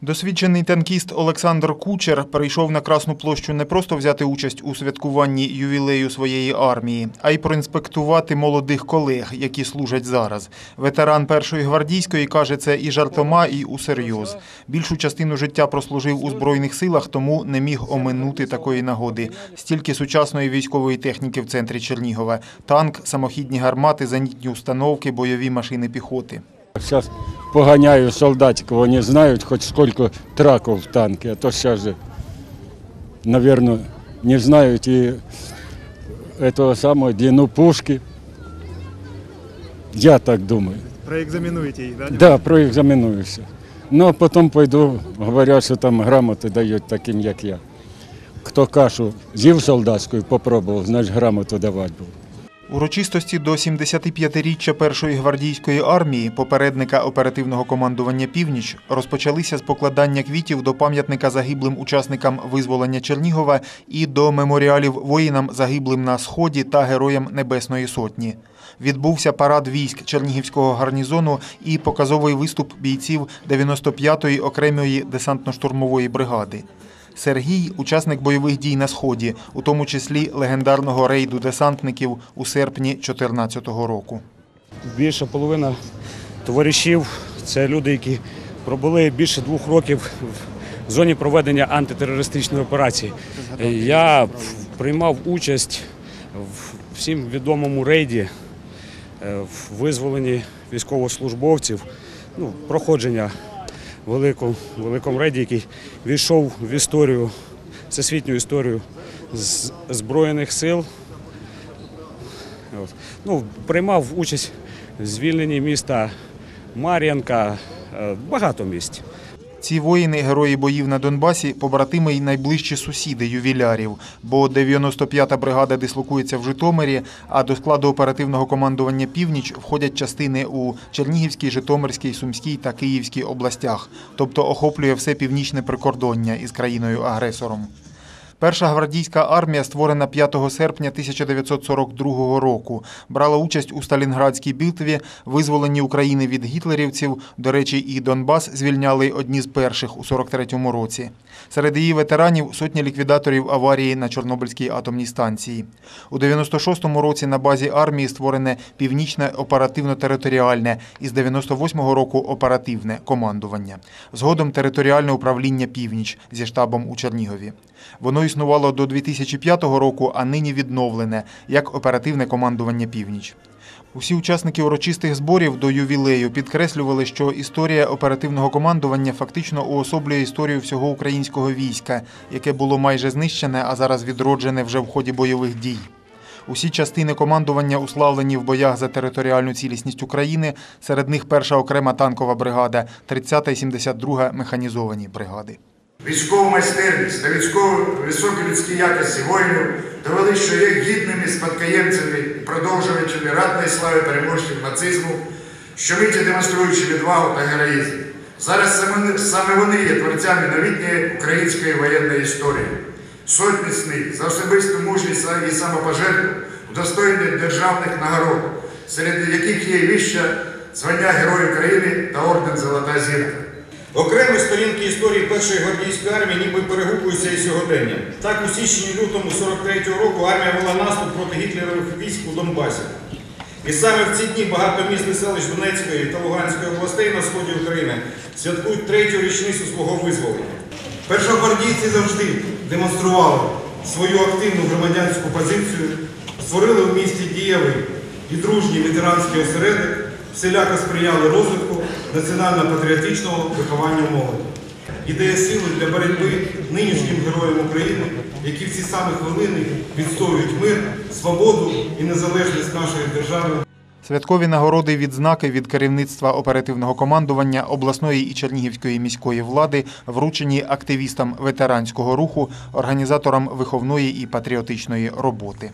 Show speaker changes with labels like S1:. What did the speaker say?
S1: Досвідчений танкіст Олександр Кучер прийшов на Красну площу не просто взяти участь у святкуванні ювілею своєї армії, а й проінспектувати молодих колег, які служать зараз. Ветеран першої гвардійської каже, це і жартома, і усерйоз. Більшу частину життя прослужив у збройних силах, тому не міг оминути такої нагоди. Стільки сучасної військової техніки в центрі Чернігова: танк, самохідні гармати, зенітні установки, бойові машини піхоти.
S2: Сейчас поганяю солдатиков, вони знають хоч сколько траков в танке, а то сейчас же, наверное, не знають и этого самого длину пушки. Я так думаю.
S1: Проекзамінуєте їх, да?
S2: Да, проэкзаменуюся. Ну, а потом пойду, говорят, що там грамоти дають таким, як я. Хто кашу з'їв солдатську і попробував, значить грамоту давати був.
S1: Урочистості до 75-річчя першої гвардійської армії, попередника оперативного командування Північ, розпочалися з покладання квітів до пам'ятника загиблим учасникам визволення Чернігова і до меморіалів воїнам загиблим на сході та героям Небесної Сотні. Відбувся парад військ Чернігівського гарнізону і показовий виступ бійців 95-ї окремої десантно-штурмової бригади. Сергій учасник бойових дій на сході, у тому числі легендарного рейду десантників у серпні 2014 року.
S3: Більша половина товаришів це люди, які пробули більше двох років в зоні проведення антитерористичної операції. Я приймав участь в всім відомому рейді е, в визволенні військовослужбовців, ну, проходження великому, великому рейді, який війшов в історію, всесвітню історію з- Збройних сил. От. Ну, приймав участь в звільненні міста Мар'янка, е, багато місць.
S1: Ці воїни, герої боїв на Донбасі, побратими й найближчі сусіди ювілярів, бо 95-та бригада дислокується в Житомирі, а до складу оперативного командування Північ входять частини у Чернігівській, Житомирській, Сумській та Київській областях, тобто охоплює все північне прикордоння із країною-агресором. Перша гвардійська армія створена 5 серпня 1942 року. Брала участь у Сталінградській битві, визволенні України від гітлерівців. До речі, і Донбас звільняли одні з перших у 43-му році. Серед її ветеранів сотні ліквідаторів аварії на Чорнобильській атомній станції. У 96-му році на базі армії створене північне оперативно-територіальне і з 98-го року оперативне командування. Згодом територіальне управління Північ зі штабом у Чернігові. Воно існувало до 2005 року, а нині відновлене як оперативне командування Північ. Усі учасники урочистих зборів до ювілею підкреслювали, що історія оперативного командування фактично уособлює історію всього українського війська, яке було майже знищене, а зараз відроджене вже в ході бойових дій. Усі частини командування уславлені в боях за територіальну цілісність України. Серед них перша окрема танкова бригада, 30-та і 72-га механізовані бригади.
S4: Військову майстерність та високі людські якості воїнів довели, що є гідними спадкоємцями і продовжувачами радної слави переможців нацизму, щомиті демонструючи відвагу та героїзм. Зараз саме, вони є творцями новітньої української воєнної історії. Сотні них за особисту мужність і самопожертву удостоєні державних нагород, серед яких є віща звання Герой України та орден Золота Зірка.
S5: Окремі сторінки історії першої гвардійської армії ніби перегукуються із сьогоденням. Так, у січні-лютому 43-го року армія вела наступ проти гітлерових військ у Донбасі. І саме в ці дні багато міст і селищ Донецької та Луганської областей на сході України святкують третю річницю свого визволення. Першогвардійці завжди демонстрували свою активну громадянську позицію, створили в місті дієвий і дружній ветеранський осередок, всіляко сприяли розвитку національно-патріотичного виховання молоді. Ідея сили для боротьби нинішнім героям України, які в ці самі хвилини відстоюють мир, свободу і незалежність нашої держави.
S1: Святкові нагороди відзнаки від керівництва оперативного командування обласної і Чернігівської міської влади вручені активістам ветеранського руху, організаторам виховної і патріотичної роботи.